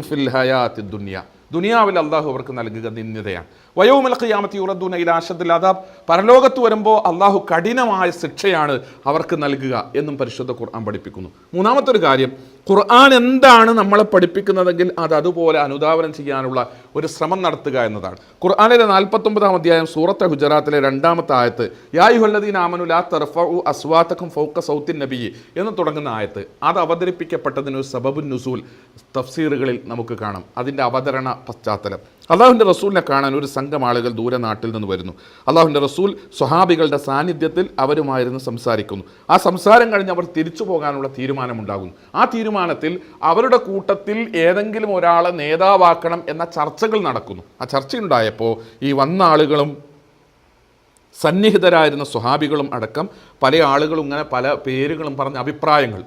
ഫിൽ ഹയാത്തി ദുനിയ. ദുനിയാവിൽ അള്ളാഹു അവർക്ക് നൽകുക നിന്യതയാണ് വയോമൽ ഖിയാമത്തി ഉറദ്ദൂന ഇല അഷദ്ദിൽ അദാബ്. പരലോകത്ത് വരുമ്പോൾ അള്ളാഹു കഠിനമായ ശിക്ഷയാണ് അവർക്ക് നൽകുക എന്നും പരിശുദ്ധ ഖുർആൻ പഠിപ്പിക്കുന്നു. മൂന്നാമത്തെ ഒരു കാര്യം ഖുർആൻ എന്താണ് നമ്മളെ പഠിപ്പിക്കുന്നതെങ്കിൽ അത് അതുപോലെ അനുധാവനം ചെയ്യാനുള്ള ഒരു ശ്രമം നടത്തുക എന്നതാണ്. ഖുർആനിലെ നാൽപ്പത്തൊമ്പതാം അധ്യായം സൂറത്തെ ഗുജറാത്തിലെ രണ്ടാമത്തെ ആയത്ത് യായുഹല്ലദീൻ ആമനു ലാ ഉ അസ്വാത്തക്കും ഫൗക്ക സൗത്തിൻ നബി എന്ന് തുടങ്ങുന്ന ആയത്ത്. അത് അവതരിപ്പിക്കപ്പെട്ടതിന് സബബുൻ നുസൂൽ തഫ്സീറുകളിൽ നമുക്ക് കാണാം. അതിന്റെ അവതരണ പശ്ചാത്തലം. അള്ളാഹുവിന്റെ റസൂലിനെ കാണാൻ ഒരു സംഘം ആളുകൾ ദൂരെ നാട്ടിൽ നിന്ന് വരുന്നു. അള്ളാഹുവിന്റെ റസൂൽ സ്വഹാബികളുടെ സാന്നിധ്യത്തിൽ അവരുമായിരുന്നു സംസാരിക്കുന്നു. ആ സംസാരം കഴിഞ്ഞ് അവർ തിരിച്ചു പോകാനുള്ള തീരുമാനമുണ്ടാകുന്നു. ആ തീരുമാനത്തിൽ അവരുടെ കൂട്ടത്തിൽ ഏതെങ്കിലും ഒരാളെ നേതാവാക്കണം എന്ന ചർച്ചകൾ നടക്കുന്നു. ആ ചർച്ചയുണ്ടായപ്പോൾ ഈ വന്ന ആളുകളും സന്നിഹിതരായിരുന്ന സ്വഹാബികളും അടക്കം പല ആളുകളും ഇങ്ങനെ പല പേരുകളും പറഞ്ഞ അഭിപ്രായങ്ങൾ.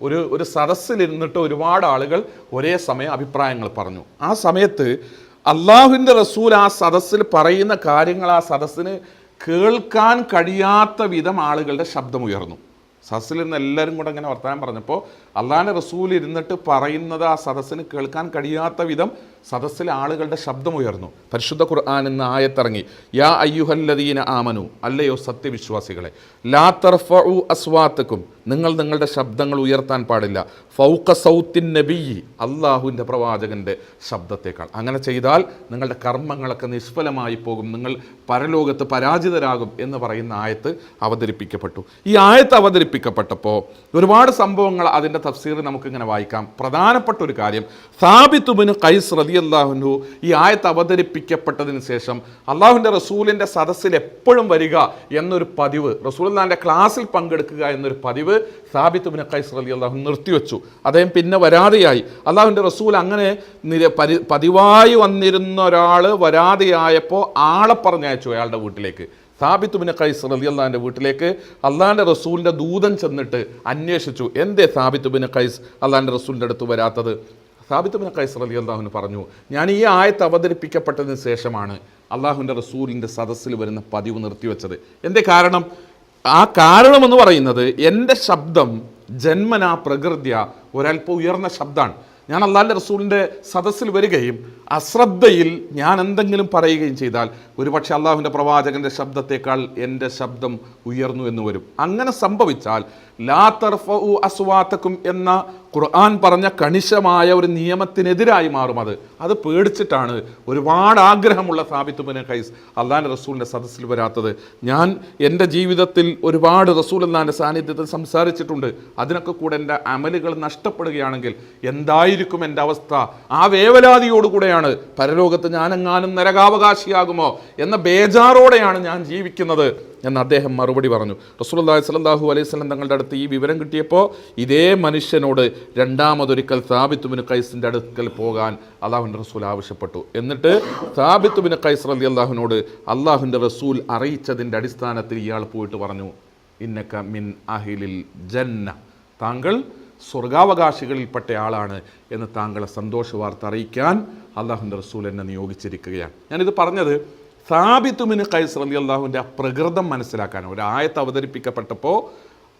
ഒരു ഒരു സദസ്സിലിരുന്നിട്ട് ഒരുപാട് ആളുകൾ ഒരേ സമയം അഭിപ്രായങ്ങൾ പറഞ്ഞു. ആ സമയത്ത് അള്ളാഹുവിന്റെ റസൂൽ ആ സദസ്സിൽ പറയുന്ന കാര്യങ്ങൾ ആ സദസ്സിന് കേൾക്കാൻ കഴിയാത്ത വിധം ആളുകളുടെ ശബ്ദമുയർന്നു. സദസ്സിൽ നിന്ന് എല്ലാവരും കൂടെ ഇങ്ങനെ വർത്തമാനം പറഞ്ഞപ്പോൾ അള്ളാഹിന്റെ റസൂൽ ഇരുന്നിട്ട് പറയുന്നത് ആ സദസ്സിന് കേൾക്കാൻ കഴിയാത്ത വിധം സദസ്സിലെ ആളുകളുടെ ശബ്ദമുയർന്നു. പരിശുദ്ധ ഖുർആൻ എന്ന ആയത്തിറങ്ങി. യാ അയ്യുഹല്ലദീന ആമനു. അല്ലയോ സത്യവിശ്വാസികളെ. ലാ തർഫഉ അസ്വാത്തക്കും. നിങ്ങൾ നിങ്ങളുടെ ശബ്ദങ്ങൾ ഉയർത്താൻ പാടില്ല. ഫൗക്ക സൗത്തിൻ നബിയി. അള്ളാഹുവിന്റെ പ്രവാചകന്റെ ശബ്ദത്തേക്കാൾ. അങ്ങനെ ചെയ്താൽ നിങ്ങളുടെ കർമ്മങ്ങളൊക്കെ നിഷ്ഫലമായി പോകും. നിങ്ങൾ പരലോകത്ത് പരാജിതരാകും എന്ന് പറയുന്ന ആയത്ത് അവതരിപ്പിക്കപ്പെട്ടു. ഈ ആയത്ത് അവതരിപ്പിക്കപ്പെട്ടപ്പോൾ ഒരുപാട് സംഭവങ്ങൾ അതിന്റെ തഫ്സീർ നമുക്കിങ്ങനെ വായിക്കാം. പ്രധാനപ്പെട്ട ഒരു കാര്യം സാബിത്തുബിന് കൈസ് റതി അള്ളാഹുനു ഈ ആയത്ത് അവതരിപ്പിക്കപ്പെട്ടതിന് ശേഷം അള്ളാഹുവിന്റെ റസൂലിന്റെ സദസ്സിൽ എപ്പോഴും വരിക എന്നൊരു പതിവ് റസൂലിന്റെ ക്ലാസ്സിൽ പങ്കെടുക്കുക എന്നൊരു പതിവ് സാബിത്ത് ബിനക്കൈസ് അലി അള്ളാഹു നിർത്തിവെച്ചു. അദ്ദേഹം പിന്നെ വരാതെയായി. അള്ളാഹുവിന്റെ റസൂൽ അങ്ങനെ നിര പരി പതിവായി വന്നിരുന്ന ഒരാൾ വരാതെയായപ്പോൾ ആളെ പറഞ്ഞയച്ചു അയാളുടെ വീട്ടിലേക്ക്. സാബിത്ത് ബിൻ കൈസ് റലി അള്ളാഹിന്റെ വീട്ടിലേക്ക് അള്ളാഹിന്റെ റസൂലിന്റെ ദൂതൻ ചെന്നിട്ട് അന്വേഷിച്ചു എന്തേ സാബിത്ത് ബിൻ ഖൈസ് അള്ളാഹിന്റെ റസൂലിന്റെ അടുത്ത് വരാത്തത്? സാബിത്തുബിന് കൈസർ അലി അള്ളാഹുവിന് പറഞ്ഞു ഞാൻ ഈ ആയത്ത് അവതരിപ്പിക്കപ്പെട്ടതിന് ശേഷമാണ് അള്ളാഹുവിന്റെ റസൂലിന്റെ സദസ്സിൽ വരുന്ന പതിവ് നിർത്തിവെച്ചത്. എന്റെ കാരണം? ആ കാരണമെന്ന് പറയുന്നത് എന്റെ ശബ്ദം ജന്മനാ പ്രകൃതിയ ഒരല്പം ഉയർന്ന ശബ്ദമാണ് ഞാൻ അള്ളാഹിന്റെ റസൂലിന്റെ സദസ്സിൽ വരികയും അശ്രദ്ധയിൽ ഞാൻ എന്തെങ്കിലും പറയുകയും ചെയ്താൽ ഒരുപക്ഷെ അള്ളാഹുവിന്റെ പ്രവാചകന്റെ ശബ്ദത്തേക്കാൾ എന്റെ ശബ്ദം ഉയർന്നു എന്ന് വരും. അങ്ങനെ സംഭവിച്ചാൽ ലാ തർഫഉ അസ്വാത്തക്കും എന്ന ഖുർആൻ പറഞ്ഞ കണിശമായ ഒരു നിയമത്തിനെതിരായി മാറും അത്. അത് പേടിച്ചിട്ടാണ് ഒരുപാട് ആഗ്രഹമുള്ള സാബിത്ത് ബിൻ ഖൈസ് അള്ളാഹിന്റെ റസൂലിന്റെ സദസ്സിൽ വരാത്തത്. ഞാൻ എന്റെ ജീവിതത്തിൽ ഒരുപാട് റസൂൽ അള്ളാഹിന്റെ സാന്നിധ്യത്തിൽ സംസാരിച്ചിട്ടുണ്ട്. അതിനൊക്കെ കൂടെ എന്റെ അമലുകൾ നഷ്ടപ്പെടുകയാണെങ്കിൽ എന്തായിരിക്കും എന്റെ അവസ്ഥ? ആ വേവലാതിയോടുകൂടെയാണ് പരലോകത്ത് ഞാനെങ്ങാനും നരകാവകാശിയാകുമോ എന്ന ബേജാറോടെയാണ് ഞാൻ ജീവിക്കുന്നത് എന്ന് അദ്ദേഹം മറുപടി പറഞ്ഞു. റസൂലുള്ളാഹി സ്വല്ലല്ലാഹു അലൈഹി വസല്ലം തങ്ങളുടെ അടുത്ത് ഈ വിവരം കിട്ടിയപ്പോൾ ഇതേ മനുഷ്യനോട് രണ്ടാമതൊരിക്കൽ താബിത്തുബിന് കൈസിന്റെ അടുക്കൽ പോകാൻ അള്ളാഹുവിന്റെ റസൂൽ ആവശ്യപ്പെട്ടു. എന്നിട്ട് താബിത്തുബിന് കൈസ് അലി അള്ളാഹുവിനോട് അള്ളാഹുവിന്റെ റസൂൽ അറിയിച്ചതിന്റെ അടിസ്ഥാനത്തിൽ ഇയാൾ പോയിട്ട് പറഞ്ഞു ഇന്നക്ക മിൻ അഹിലിൽ ജന്ന താങ്കൾ സ്വർഗാവകാശികളിൽപ്പെട്ട ആളാണ് എന്ന് താങ്കളെ സന്തോഷ വാർത്ത അറിയിക്കാൻ അള്ളാഹുവിന്റെ റസൂൽ എന്നെ നിയോഗിച്ചിരിക്കുകയാണ്. ഞാനിത് പറഞ്ഞത് സാബിത്തുമിന് കൈസ് റലി അള്ളാഹുവിന്റെ ആ പ്രകൃതം മനസ്സിലാക്കാൻ ഒരു ആയത്ത് അവതരിപ്പിക്കപ്പെട്ടപ്പോൾ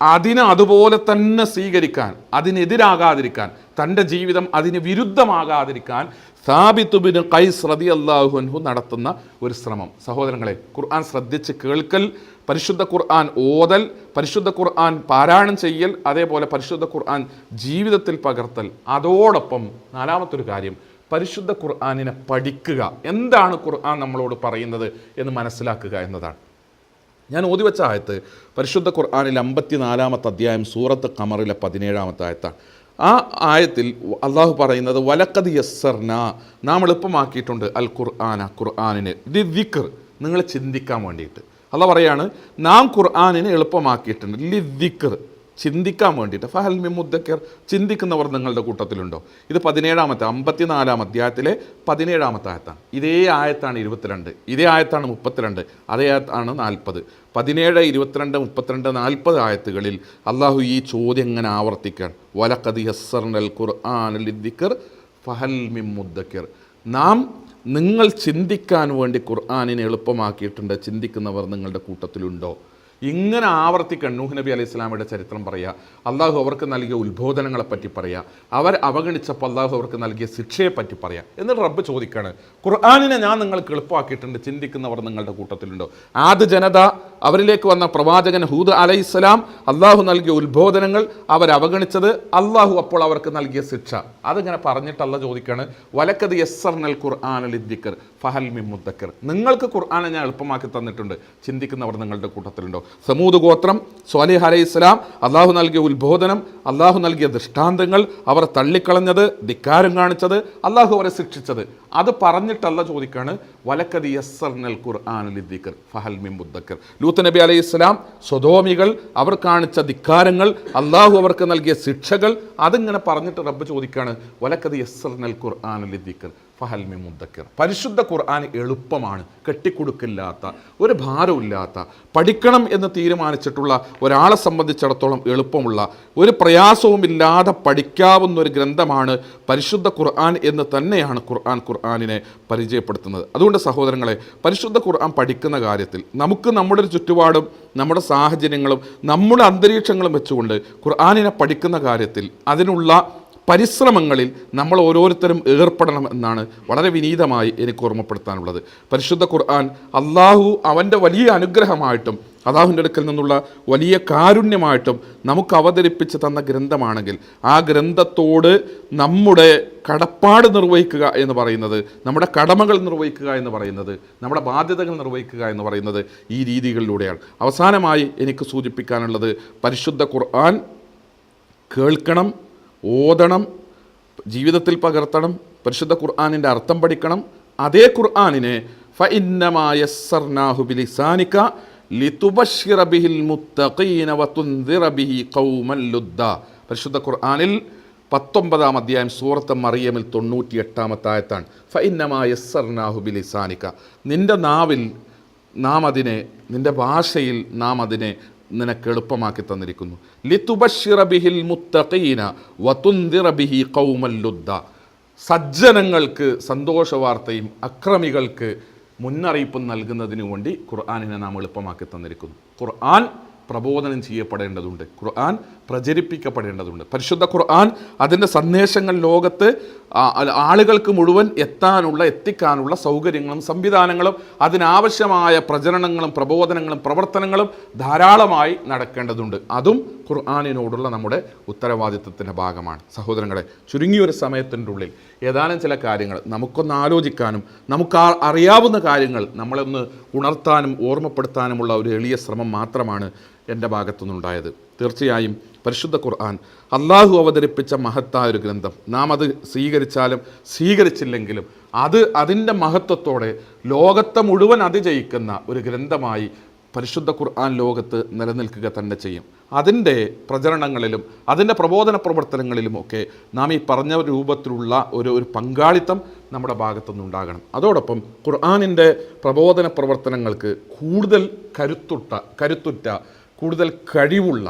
അതിനെ അതുപോലെ തന്നെ സ്വീകരിക്കാൻ അതിനെതിരാകാതിരിക്കാൻ തന്റെ ജീവിതം അതിന് വിരുദ്ധമാകാതിരിക്കാൻ സാബിത്തുബിന് കൈസ് റതി അള്ളാഹുഹു നടത്തുന്ന ഒരു ശ്രമം. സഹോദരങ്ങളെ ഖുർആൻ ശ്രദ്ധിച്ച് കേൾക്കൽ പരിശുദ്ധ ഖുർആൻ ഓതൽ പരിശുദ്ധ ഖുർആൻ പാരായണം ചെയ്യൽ അതേപോലെ പരിശുദ്ധ ഖുർആൻ ജീവിതത്തിൽ പകർത്തൽ അതോടൊപ്പം നാലാമത്തൊരു കാര്യം പരിശുദ്ധ ഖുർആാനിനെ പഠിക്കുക. എന്താണ് ഖുർആൻ നമ്മളോട് പറയുന്നത് എന്ന് മനസ്സിലാക്കുക എന്നതാണ്. ഞാൻ ഓതി വെച്ച ആയത്ത് പരിശുദ്ധ ഖുർആാനിൽ അമ്പത്തിനാലാമത്തെ അധ്യായം സൂറത്ത് കമറിലെ പതിനേഴാമത്തെ ആയത്താണ്. ആ ആയത്തിൽ അള്ളാഹു പറയുന്നത് വലക്കത് യസ്സർന നാം എളുപ്പമാക്കിയിട്ടുണ്ട് അൽ ഖുർആന ഖുർആാനിനെ. ദി ദിക്കർ നിങ്ങൾ ചിന്തിക്കാൻ വേണ്ടിയിട്ട്. അല്ല പറയാണ് നാം ഖുർആാനിനെ എളുപ്പമാക്കിയിട്ടുണ്ട്. ലി ദിക്കർ ചിന്തിക്കാൻ വേണ്ടിയിട്ട്. ഫഹൽ മിമുദ്ദക്കർ ചിന്തിക്കുന്നവർ നിങ്ങളുടെ കൂട്ടത്തിലുണ്ടോ? ഇത് പതിനേഴാമത്തെ അമ്പത്തിനാലാം അധ്യായത്തിലെ പതിനേഴാമത്തെ ആയത്താണ്. ഇതേ ആയത്താണ് ഇരുപത്തിരണ്ട്. ഇതേ ആയത്താണ് മുപ്പത്തിരണ്ട്. അതേ ആയത്താണ് നാൽപ്പത്. പതിനേഴ് ഇരുപത്തിരണ്ട് മുപ്പത്തിരണ്ട് നാൽപ്പത് ആയത്തുകളിൽ അള്ളാഹു ഈ ചോദ്യം എങ്ങനെ ആവർത്തിക്കാൻ? വലക്കതി ഹസ്സർനൽ ഖുർആൻ ദിക്കർ ഫഹൽ മിമുദ്ദക്കർ നാം നിങ്ങൾ ചിന്തിക്കാൻ വേണ്ടി ഖുർആാനിനെ എളുപ്പമാക്കിയിട്ടുണ്ട്. ചിന്തിക്കുന്നവർ നിങ്ങളുടെ കൂട്ടത്തിലുണ്ടോ? ഇങ്ങനെ ആവർത്തിക്കാൻ നൂഹ് നബി അലൈഹി സ്വലാമയുടെ ചരിത്രം പറയുക അള്ളാഹു അവർക്ക് നൽകിയ ഉത്ബോധനങ്ങളെ പറ്റി പറയുക അവർ അവഗണിച്ചപ്പോൾ അള്ളാഹു അവർക്ക് നൽകിയ ശിക്ഷയെ പറ്റി പറയുക എന്നിട്ട് റബ്ബ് ചോദിക്കുകയാണ് ഖുർആാനിനെ ഞാൻ നിങ്ങൾക്ക് എളുപ്പമാക്കിയിട്ടുണ്ട് ചിന്തിക്കുന്നവർ നിങ്ങളുടെ കൂട്ടത്തിലുണ്ടോ? ആദ്യ ജനത അവരിലേക്ക് വന്ന പ്രവാചകൻ ഹൂദ് അലൈഹി സ്വലാം അള്ളാഹു നൽകിയ ഉത്ബോധനങ്ങൾ അവരവഗണിച്ചത് അള്ളാഹു അപ്പോൾ അവർക്ക് നൽകിയ ശിക്ഷ. അതിങ്ങനെ പറഞ്ഞിട്ടല്ല ചോദിക്കാണ്. വലക്കത് യസ്സർനൽ ഖുർആൻ അലിദ്ദിക്കർ ഫഹൽ മി മുദ്ദക്കർ. നിങ്ങൾക്ക് ഖുർആാനെ ഞാൻ എളുപ്പമാക്കി തന്നിട്ടുണ്ട്. ചിന്തിക്കുന്നവർ നിങ്ങളുടെ കൂട്ടത്തിലുണ്ടോ? സമൂദ് ഗോത്രം സ്വാലിഹ് അലൈഹി ഇസ്ലാം അള്ളാഹു നൽകിയ ഉത്ബോധനം അള്ളാഹു നൽകിയ ദൃഷ്ടാന്തങ്ങൾ അവർ തള്ളിക്കളഞ്ഞത് ധിക്കാരം കാണിച്ചത് അള്ളാഹു അവരെ ശിക്ഷിച്ചത്. അത് പറഞ്ഞിട്ടല്ല ചോദിക്കാണ് വലക്കത് യസ്സർനൽ നൽ അലിദ്ദിക്കർ ഫഹൽ മിം മുദ്ദക്കർ. ലൂത്ത് നബി അലൈഹി ഇസ്ലാം സ്വതോമികൾ അവർ കാണിച്ച ധിക്കാരങ്ങൾ അള്ളാഹു അവർക്ക് നൽകിയ ശിക്ഷകൾ അതിങ്ങനെ പറഞ്ഞിട്ട് റബ്ബ് ചോദിക്കാണ് വലക്കത് യസ്സർനൽ നൽ അലിദ്ദിക്കർ ഫഹൽമി മുദ്ദക്കിർ. പരിശുദ്ധ ഖുർആൻ എളുപ്പമാണ് കെട്ടിക്കൊടുക്കില്ലാത്ത ഒരു ഭാരമില്ലാത്ത പഠിക്കണം എന്ന് തീരുമാനിച്ചിട്ടുള്ള ഒരാളെ സംബന്ധിച്ചിടത്തോളം എളുപ്പമുള്ള ഒരു പ്രയാസവുമില്ലാതെ പഠിക്കാവുന്ന ഒരു ഗ്രന്ഥമാണ് പരിശുദ്ധ ഖുർആൻ എന്ന് തന്നെയാണ് ഖുർആൻ ഖുർആാനിനെ പരിചയപ്പെടുത്തുന്നത്. അതുകൊണ്ട് സഹോദരങ്ങളെ പരിശുദ്ധ ഖുർആൻ പഠിക്കുന്ന കാര്യത്തിൽ നമുക്ക് നമ്മുടെ ഒരു ചുറ്റുപാടും നമ്മുടെ സാഹചര്യങ്ങളും നമ്മുടെ അന്തരീക്ഷങ്ങളും വെച്ചുകൊണ്ട് ഖുർആാനിനെ പഠിക്കുന്ന കാര്യത്തിൽ അതിനുള്ള പരിശ്രമങ്ങളിൽ നമ്മൾ ഓരോരുത്തരും ഏർപ്പെടണം എന്നാണ് വളരെ വിനീതമായി എനിക്ക് ഓർമ്മപ്പെടുത്താനുള്ളത്. പരിശുദ്ധ ഖുർആൻ അള്ളാഹു അവന്റെ വലിയ അനുഗ്രഹമായിട്ടും അള്ളാഹുവിന്റെ അടുക്കൽ നിന്നുള്ള വലിയ കാരുണ്യമായിട്ടും നമുക്ക് അവതരിപ്പിച്ച് തന്ന ഗ്രന്ഥമാണെങ്കിൽ ആ ഗ്രന്ഥത്തോട് നമ്മുടെ കടപ്പാട് നിർവഹിക്കുക എന്ന് പറയുന്നത് നമ്മുടെ കടമകൾ നിർവഹിക്കുക എന്ന് പറയുന്നത് നമ്മുടെ ബാധ്യതകൾ നിർവഹിക്കുക എന്ന് പറയുന്നത് ഈ രീതികളിലൂടെയാണ്. അവസാനമായി എനിക്ക് സൂചിപ്പിക്കാനുള്ളത് പരിശുദ്ധ ഖുർആൻ കേൾക്കണം ഓതണം ജീവിതത്തിൽ പകർത്തണം പരിശുദ്ധ ഖുർആാനിന്റെ അർത്ഥം പഠിക്കണം. അതേ ഖുർആാനിനെ ഫഇന്നമായസ്സർനാഹു ബിലിസാനിക ലിതുബശ്ശിറ ബിഹിൽ മുത്തഖീന ബിഹി പരിശുദ്ധ ഖുർആാനിൽ പത്തൊമ്പതാം അധ്യായം സൂറത്ത് മറിയമിൽ തൊണ്ണൂറ്റി എട്ടാമത്തെ ആയത്താണ് ഫഇന്നമായസ്സർനാഹു ബിലിസാനിക. നിന്റെ നാവിൽ നാം അതിനെ നിന്റെ ഭാഷയിൽ നാം അതിനെ നിനക്ക് എളുപ്പമാക്കി തന്നിരിക്കുന്നു. ലിതുബശ്ശിറ ബിഹിൽ മുത്തഖീന വതുൻദിറ ബിഹി ഖൗമൻ ലുദ്ദ. സജ്ജനങ്ങൾക്ക് സന്തോഷവാർത്തയും അക്രമികൾക്ക് മുന്നറിയിപ്പും നൽകുന്നതിനു വേണ്ടി ഖുർആാനിനെ നാം എളുപ്പമാക്കി തന്നിരിക്കുന്നു. ഖുർആൻ പ്രബോധനം ചെയ്യപ്പെടേണ്ടതുണ്ട്. ഖുർആൻ പ്രചരിപ്പിക്കപ്പെടേണ്ടതുണ്ട്. പരിശുദ്ധ ഖുർആൻ അതിന്റെ സന്ദേശങ്ങൾ ലോകത്ത് ആളുകൾക്ക് മുഴുവൻ എത്താനുള്ള എത്തിക്കാനുള്ള സൗകര്യങ്ങളും സംവിധാനങ്ങളും അതിനാവശ്യമായ പ്രചരണങ്ങളും പ്രബോധനങ്ങളും പ്രവർത്തനങ്ങളും ധാരാളമായി നടക്കേണ്ടതുണ്ട്. അതും ഖുർആാനിനോടുള്ള നമ്മുടെ ഉത്തരവാദിത്വത്തിന്റെ ഭാഗമാണ്. സഹോദരങ്ങളെ ചുരുങ്ങിയൊരു സമയത്തിന്റെ ഉള്ളിൽ ഏതാനും ചില കാര്യങ്ങൾ നമുക്കൊന്ന് ആലോചിക്കാനും നമുക്ക് അറിയാവുന്ന കാര്യങ്ങൾ നമ്മളൊന്ന് ഉണർത്താനും ഓർമ്മപ്പെടുത്താനുമുള്ള ഒരു എളിയ ശ്രമം മാത്രമാണ് എന്റെ ഭാഗത്തുനിന്നുണ്ടായത്. തീർച്ചയായും പരിശുദ്ധ ഖുർആൻ അള്ളാഹു അവതരിപ്പിച്ച മഹത്തായ ഒരു ഗ്രന്ഥം. നാം അത് സ്വീകരിച്ചാലും സ്വീകരിച്ചില്ലെങ്കിലും അത് അതിന്റെ മഹത്വത്തോടെ ലോകത്തെ മുഴുവൻ അതിജയിക്കുന്ന ഒരു ഗ്രന്ഥമായി പരിശുദ്ധ ഖുർആൻ ലോകത്ത് നിലനിൽക്കുക തന്നെ ചെയ്യും. അതിന്റെ പ്രചരണങ്ങളിലും അതിന്റെ പ്രബോധന പ്രവർത്തനങ്ങളിലുമൊക്കെ നാം ഈ പറഞ്ഞ രൂപത്തിലുള്ള ഒരു ഒരു പങ്കാളിത്തം നമ്മുടെ ഭാഗത്തുനിന്നുണ്ടാകണം അതോടൊപ്പം ഖുർആാനിന്റെ പ്രബോധന പ്രവർത്തനങ്ങൾക്ക് കൂടുതൽ കരുത്തുട്ട കരുത്തുറ്റ കൂടുതൽ കഴിവുള്ള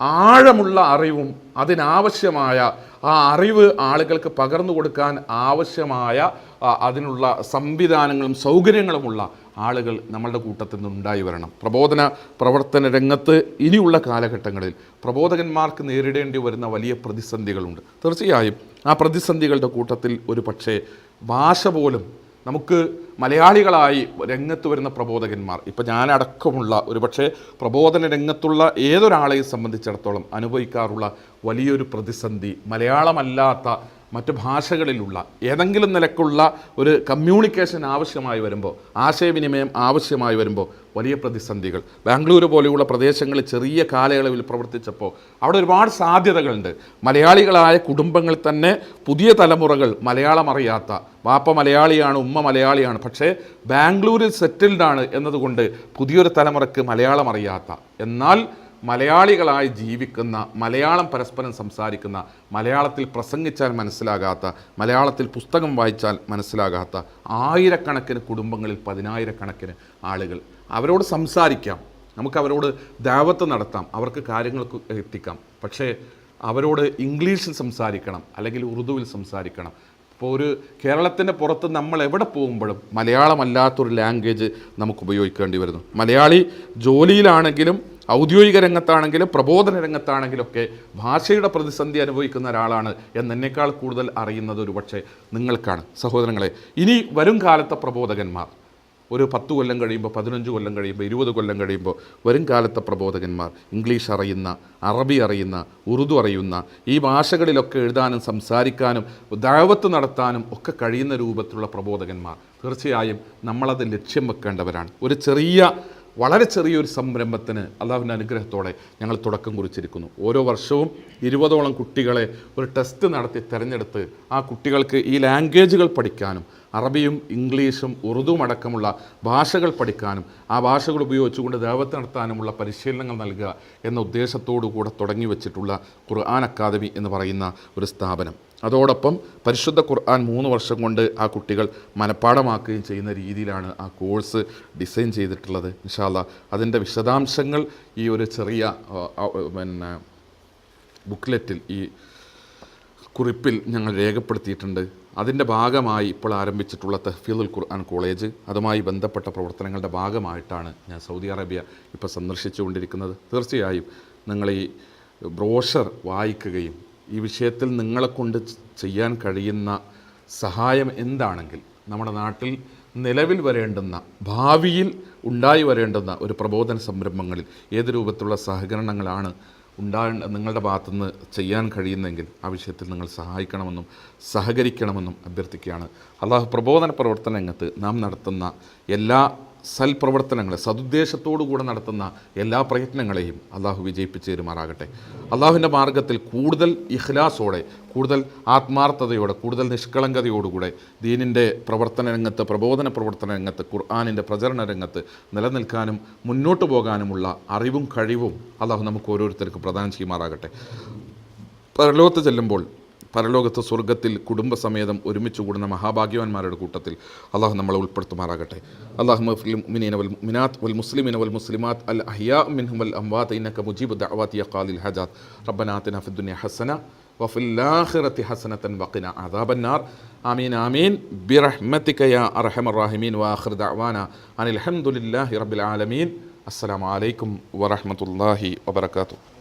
ആഴമുള്ള അറിവും അതിനാവശ്യമായ ആ അറിവ് ആളുകൾക്ക് പകർന്നു കൊടുക്കാൻ ആവശ്യമായ അതിനുള്ള സംവിധാനങ്ങളും സൗകര്യങ്ങളുമുള്ള ആളുകൾ നമ്മളുടെ കൂട്ടത്തിൽ നിന്ന് ഉണ്ടായി വരണം. പ്രബോധന പ്രവർത്തന രംഗത്ത് ഇനിയുള്ള കാലഘട്ടങ്ങളിൽ പ്രബോധകന്മാർക്ക് നേരിടേണ്ടി വരുന്ന വലിയ പ്രതിസന്ധികളുണ്ട്. തീർച്ചയായും ആ പ്രതിസന്ധികളുടെ കൂട്ടത്തിൽ ഒരു പക്ഷേ ഭാഷ പോലും നമുക്ക് മലയാളികളായി രംഗത്ത് വരുന്ന പ്രബോധകന്മാർ. ഇപ്പം ഞാനടക്കമുള്ള ഒരുപക്ഷെ പ്രബോധന രംഗത്തുള്ള ഏതൊരാളെയും സംബന്ധിച്ചിടത്തോളം അനുഭവിക്കാറുള്ള വലിയൊരു പ്രതിസന്ധി മലയാളമല്ലാത്ത മറ്റ് ഭാഷകളിലുള്ള ഏതെങ്കിലും നിലക്കുള്ള ഒരു കമ്മ്യൂണിക്കേഷൻ ആവശ്യമായി വരുമ്പോൾ ആശയവിനിമയം ആവശ്യമായി വരുമ്പോൾ വലിയ പ്രതിസന്ധികൾ. ബാംഗ്ലൂർ പോലെയുള്ള പ്രദേശങ്ങളിൽ ചെറിയ കാലയളവിൽ പ്രവർത്തിച്ചപ്പോൾ അവിടെ ഒരുപാട് സാധ്യതകളുണ്ട്. മലയാളികളായ കുടുംബങ്ങളിൽ തന്നെ പുതിയ തലമുറകൾ മലയാളം അറിയാത്ത വാപ്പ മലയാളിയാണ് ഉമ്മ മലയാളിയാണ് പക്ഷേ ബാംഗ്ലൂരിൽ സെറ്റിൽഡാണ് എന്നതുകൊണ്ട് പുതിയൊരു തലമുറയ്ക്ക് മലയാളം അറിയാത്ത. എന്നാൽ മലയാളികളായി ജീവിക്കുന്ന മലയാളം പരസ്പരം സംസാരിക്കുന്ന മലയാളത്തിൽ പ്രസംഗിച്ചാൽ മനസ്സിലാകാത്ത മലയാളത്തിൽ പുസ്തകം വായിച്ചാൽ മനസ്സിലാകാത്ത ആയിരക്കണക്കിന് കുടുംബങ്ങളിൽ പതിനായിരക്കണക്കിന് ആളുകൾ. അവരോട് സംസാരിക്കാം. നമുക്ക് അവരോട് ദാവത്ത് നടത്താം. അവർക്ക് കാര്യങ്ങൾ എത്തിക്കാം. പക്ഷേ അവരോട് ഇംഗ്ലീഷിൽ സംസാരിക്കണം അല്ലെങ്കിൽ ഉറുദുവിൽ സംസാരിക്കണം. ഇപ്പോൾ ഒരു കേരളത്തിന്റെ പുറത്ത് നമ്മൾ എവിടെ പോകുമ്പോഴും മലയാളമല്ലാത്തൊരു ലാംഗ്വേജ് നമുക്ക് ഉപയോഗിക്കേണ്ടി വരുന്നു. മലയാളി ജോലിയിലാണെങ്കിലും ഔദ്യോഗിക രംഗത്താണെങ്കിലും പ്രബോധന രംഗത്താണെങ്കിലൊക്കെ ഭാഷയുടെ പ്രതിസന്ധി അനുഭവിക്കുന്ന ഒരാളാണ് എന്നെന്നേക്കാൾ കൂടുതൽ അറിയുന്നത് ഒരു പക്ഷേ നിങ്ങൾക്കാണ്. സഹോദരങ്ങളെ ഇനി വരും കാലത്തെ പ്രബോധകന്മാർ ഒരു പത്ത് കൊല്ലം കഴിയുമ്പോൾ പതിനഞ്ച് കൊല്ലം കഴിയുമ്പോൾ ഇരുപത് കൊല്ലം കഴിയുമ്പോൾ വരും കാലത്തെ പ്രബോധകന്മാർ ഇംഗ്ലീഷ് അറിയുന്ന അറബി അറിയുന്ന ഉറുദു അറിയുന്ന ഈ ഭാഷകളിലൊക്കെ എഴുതാനും സംസാരിക്കാനും ദാവത്ത് നടത്താനും ഒക്കെ കഴിയുന്ന രൂപത്തിലുള്ള പ്രബോധകന്മാർ തീർച്ചയായും നമ്മളത് ലക്ഷ്യം വെക്കേണ്ടവരാണ്. ഒരു ചെറിയ വളരെ ചെറിയൊരു സംരംഭത്തിന് അള്ളാഹുവിന്റെ അനുഗ്രഹത്തോടെ ഞങ്ങൾ തുടക്കം കുറിച്ചിരിക്കുന്നു. ഓരോ വർഷവും ഇരുപതോളം കുട്ടികളെ ഒരു ടെസ്റ്റ് നടത്തി തിരഞ്ഞെടുത്ത് ആ കുട്ടികൾക്ക് ഈ ലാംഗ്വേജുകൾ പഠിക്കാനും അറബിയും ഇംഗ്ലീഷും ഉറുദുവും അടക്കമുള്ള ഭാഷകൾ പഠിക്കാനും ആ ഭാഷകൾ ഉപയോഗിച്ചുകൊണ്ട് ദേവത്ത് നടത്താനുമുള്ള പരിശീലനങ്ങൾ നൽകുക എന്ന ഉദ്ദേശത്തോടു കൂടെ തുടങ്ങി വെച്ചിട്ടുള്ള ഖുർആൻ അക്കാദമി എന്ന് പറയുന്ന ഒരു സ്ഥാപനം. അതോടൊപ്പം പരിശുദ്ധ ഖുർആൻ മൂന്ന് വർഷം കൊണ്ട് ആ കുട്ടികൾ മനഃപ്പാടമാക്കുകയും ചെയ്യുന്ന രീതിയിലാണ് ആ കോഴ്സ് ഡിസൈൻ ചെയ്തിട്ടുള്ളത്. ഇൻഷാല്ല അതിന്റെ വിശദാംശങ്ങൾ ഈ ഒരു ചെറിയ പിന്നെ ബുക്ക്ലെറ്റിൽ ഈ കുറിപ്പിൽ ഞങ്ങൾ രേഖപ്പെടുത്തിയിട്ടുണ്ട്. അതിന്റെ ഭാഗമായി ഇപ്പോൾ ആരംഭിച്ചിട്ടുള്ള തഹ്ഫീദുൽ ഖുർആൻ കോളേജ്. അതുമായി ബന്ധപ്പെട്ട പ്രവർത്തനങ്ങളുടെ ഭാഗമായിട്ടാണ് ഞാൻ സൗദി അറേബ്യ ഇപ്പോൾ സന്ദർശിച്ചുകൊണ്ടിരിക്കുന്നത്. തീർച്ചയായും നിങ്ങൾ ഈ ബ്രോഷർ വായിക്കുകയും ഈ വിഷയത്തിൽ നിങ്ങളെക്കൊണ്ട് ചെയ്യാൻ കഴിയുന്ന സഹായം എന്താണെങ്കിൽ നമ്മുടെ നാട്ടിൽ നിലവിൽ വരേണ്ടുന്ന ഭാവിയിൽ ഉണ്ടായി വരേണ്ടുന്ന ഒരു പ്രബോധന സംരംഭങ്ങളിൽ ഏത് രൂപത്തിലുള്ള സഹകരണങ്ങളാണ് ഉണ്ടാ നിങ്ങളുടെ ഭാഗത്തുനിന്ന് ചെയ്യാൻ കഴിയുന്നെങ്കിൽ ആ വിഷയത്തിൽ നിങ്ങൾ സഹായിക്കണമെന്നും സഹകരിക്കണമെന്നും അഭ്യർത്ഥിക്കുകയാണ്. അള്ളാഹു പ്രബോധന പ്രവർത്തന രംഗത്ത് നാം നടത്തുന്ന എല്ലാ സൽപ്രവർത്തനങ്ങളെ സതുദ്ദേശത്തോടു കൂടെ നടത്തുന്ന എല്ലാ പ്രയത്നങ്ങളെയും അള്ളാഹു വിജയിപ്പിച്ച് തരുമാറാകട്ടെ. അള്ളാഹുവിന്റെ മാർഗത്തിൽ കൂടുതൽ ഇഖ്ലാസോടെ കൂടുതൽ ആത്മാർത്ഥതയോടെ കൂടുതൽ നിഷ്കളങ്കതയോടുകൂടെ ദീനിന്റെ പ്രവർത്തന രംഗത്ത് പ്രബോധന പ്രവർത്തന രംഗത്ത് ഖുർആാനിന്റെ പ്രചരണ രംഗത്ത് നിലനിൽക്കാനും മുന്നോട്ട് പോകാനുമുള്ള അറിവും കഴിവും അള്ളാഹു നമുക്ക് ഓരോരുത്തർക്കും പ്രദാനം ചെയ്യുമാറാകട്ടെ. പരലോകത്ത് ചെല്ലുമ്പോൾ പരലോകത്ത് സ്വർഗത്തിൽ കുടുംബസമേതം ഒരുമിച്ച് കൂടുന്ന മഹാഭാഗ്യവാന്മാരുടെ കൂട്ടത്തിൽ അള്ളാഹു നമ്മളെ ഉൾപ്പെടുത്തുമാറാകട്ടെ. അള്ളാഹു മുഫ്ലിമിനീന വൽ മിനാത്ത് വൽ വൽ മുസ്ലിമാത്ത് അൽ അംവാത്ത് ഹജാത്ത് അദാബന്നാർ ആമീൻ ആമീൻ. യാ അർഹമർ റഹീമീൻ. റബ്ബിൽ ആലമീൻ. അസ്സലാമു അലൈക്കും വറഹ്മത്തുള്ളാഹി വബറകാതുഹു